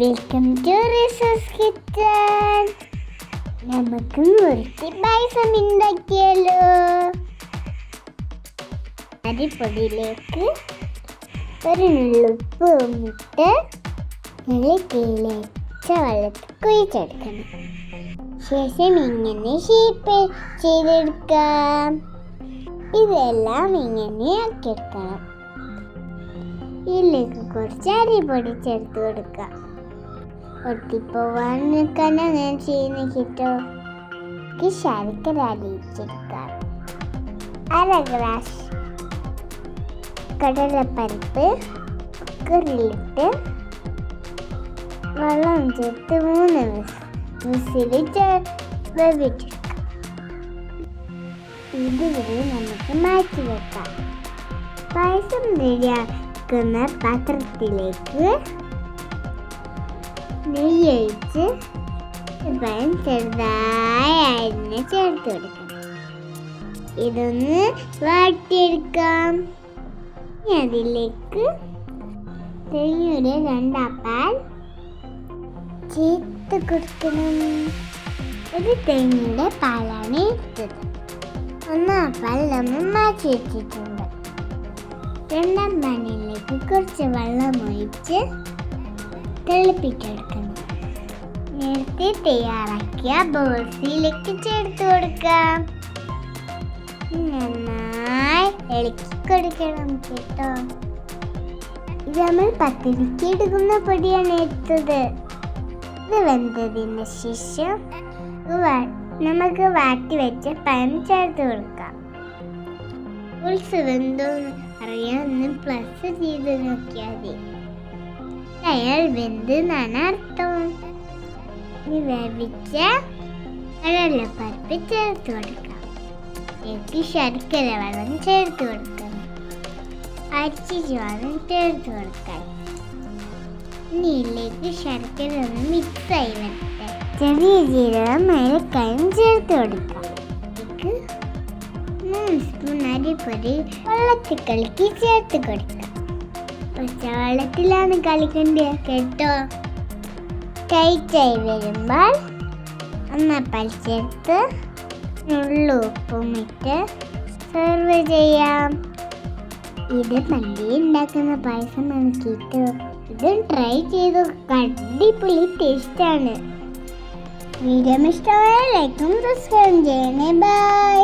Welcome to റിസസ് kitchen നമുക്ക് മുറുക്കി പായസം ഉണ്ടാക്കിയല്ലോ അരിപ്പൊടിയിലേക്ക് ഒരു നുള്ളുപ്പ് ഇട്ട് തിളച്ച വെള്ളത്തിൽ കുഴിച്ചെടുക്കണം. ശേഷം ഇങ്ങനെ ഷേപ്പ് ചെയ്തെടുക്കാം. ഇതെല്ലാം ഇങ്ങനെ ആക്കിയെടുക്കണം ഇതിലേക്ക് കുറച്ച് അരിപ്പൊടി ചേർത്ത് കൊടുക്കാം. ഒട്ടിപ്പോവാൻ നിൽക്കാനാ ഞാൻ ചെയ്യുന്ന കിട്ടോ. ഗ്ലാസ് കടലപ്പരിപ്പ് കുക്കറിലിട്ട് വെള്ളം ചേർത്ത് മൂന്ന് വിസിൽ വേവിച്ചെടുക്കാം. ഇതുവരെ നമുക്ക് മാറ്റി വെക്കാം. പായസം റെഡിയാക്കുന്ന പാത്രത്തിലേക്ക് നെയ്യൊഴിച്ച് പഴം ചെറുതായി അരിഞ്ഞ് ചേർത്ത് കൊടുക്കണം. ഇതൊന്ന് വാട്ടിയെടുക്കാം. അതിലേക്ക് തേങ്ങയുടെ രണ്ടാപ്പാൽ ചേർത്ത് കൊടുക്കണം. ഒരു തേങ്ങയുടെ പാലാണ് എടുത്തത് ഒന്നാപ്പാൽ നമ്മൾ മാറ്റി വെച്ചിട്ടുണ്ട്. രണ്ടാം പാനിലേക്ക് കുറച്ച് വെള്ളം ഒഴിച്ച് തിളപ്പിച്ചെടുക്കണം നേരത്തെ തയ്യാറാക്കിയ ബോൾസിലേക്ക് ചേർത്ത് കൊടുക്കാം നന്നായി ഇളക്കി കൊടുക്കണം കേട്ടോ. ഇത് നമ്മൾ പത്തിരിക്ക് എടുക്കുന്ന പൊടിയാണ് എടുത്തത്. ഇത് വെന്തതിന് ശേഷം നമുക്ക് വാട്ടി വെച്ച് പഴം ചേർത്ത് കൊടുക്കാം. ഉത്സവം എന്തോന്ന് അറിയാൻ പ്ലസ് ചെയ്ത് നോക്കിയാൽ മതി. അയാൾ വെന്ത് എന്നാണ് അർത്ഥം ഇനി വേവിച്ച കടലപ്പരിപ്പ് ചേർത്ത് കൊടുക്കാം. എനിക്ക് ശർക്കര വെള്ളം ചേർത്ത് കൊടുക്കണം അരിച്ചു ചോളം ചേർത്ത് കൊടുക്കാൻ ഇനി ഇതിലേക്ക് ശർക്കര ഒന്ന് മിക്സ് വരട്ടെ. ചെറിയ ജീരകം മേലക്കായും ചേർത്ത് കൊടുക്കാം. ഇതിലേക്ക് മൂന്ന് സ്പൂൺ അരിപ്പൊടി വെള്ളത്തിൽ കലക്കി ചേർത്ത് കൊടുക്കാം. പച്ചവെള്ളത്തിലാണ് കളിക്കേണ്ടത് കേട്ടോ? ടൈറ്റായി വരുമ്പോൾ ഒന്ന് പലിച്ചെടുത്ത് നുള്ളു ഉപ്പും ഇട്ട് സെർവ് ചെയ്യാം. ഇത് പണ്ടി ഉണ്ടാക്കുന്ന പായസം നോക്കിയിട്ട് ഇത് ട്രൈ ചെയ്തു അടിപൊളി ടേസ്റ്റാണ് വീഡിയോ ഇഷ്ടമായ ലൈക്കും സബ്സ്ക്രൈബ് ചെയ്യണേ. ബൈ